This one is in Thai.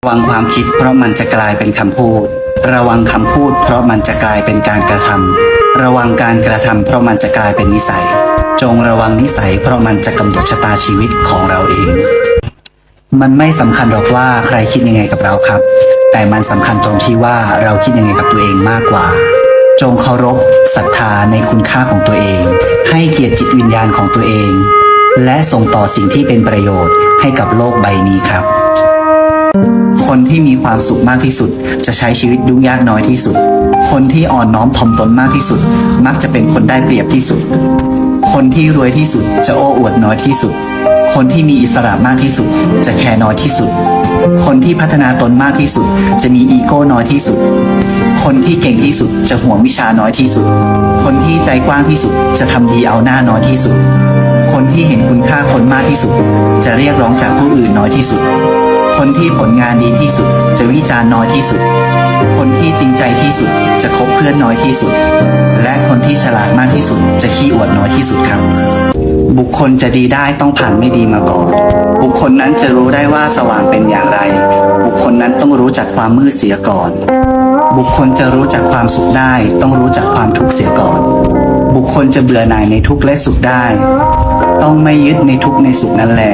ระวังความคิดเพราะมันจะกลายเป็นคำพูด ระวังคำพูด เพราะมันจะกลายเป็นการกระทำ ระวังการกระทำเพราะมันจะกลายเป็นนิสัย จงระวังนิสัย เพราะมันจะกำหนดชะตาชีวิตของเราเอง มันไม่สำคัญหรอกว่าใครคิดยังไงกับเราครับ แต่มันสำคัญตรงที่ว่าเราคิดยังไงกับตัวเองมากกว่า จงเคารพศรัทธาในคุณค่าของตัวเอง ให้เกียรติจิตวิญญาณของตัวเอง และส่งต่อสิ่งที่เป็นประโยชน์ให้กับโลกใบนี้ครับ คนที่มีความสุขมากที่สุด จะใช้ชีวิตยุ่งยากน้อยที่สุด คนที่อ่อนน้อมถ่อมตนมากที่สุด มักจะเป็นคนได้เปรียบที่สุด คนที่รวยที่สุดจะโอ้อวดน้อยที่สุด คนที่มีอิสระมากที่สุด จะแคร์น้อยที่สุด คนที่พัฒนาตนมากที่สุด จะมีอีโก้น้อยที่สุด คนที่เก่งที่สุดจะห่วงวิชาน้อยที่สุด คนที่ใจกว้างที่สุดจะทำดีเอาหน้าน้อยที่สุด คนที่เห็น ค่าคนมากที่สุด จะเรียกร้องจากผู้อื่นน้อยที่สุด คนที่ผลงานดีที่สุด จะวิจารณ์น้อยที่สุด คนที่จริงใจที่สุด จะคบเพื่อนน้อยที่สุด และคนที่ฉลาดมากที่สุด จะขี้อวดน้อยที่สุดครับ บุคคลจะดีได้ต้องผ่านไม่ดีมาก่อน บุคคลนั้นจะรู้ได้ว่าสว่างเป็นอย่างไร บุคคลนั้นต้องรู้จักความมืดเสียก่อน บุคคลจะรู้จักความสุขได้ ต้องรู้จักความทุกข์เสียก่อน บุคคลจะเบื่อหน่ายในทุกข์และสุขได้ ต้องไม่ยึดในทุกในสุขนั่นแหละ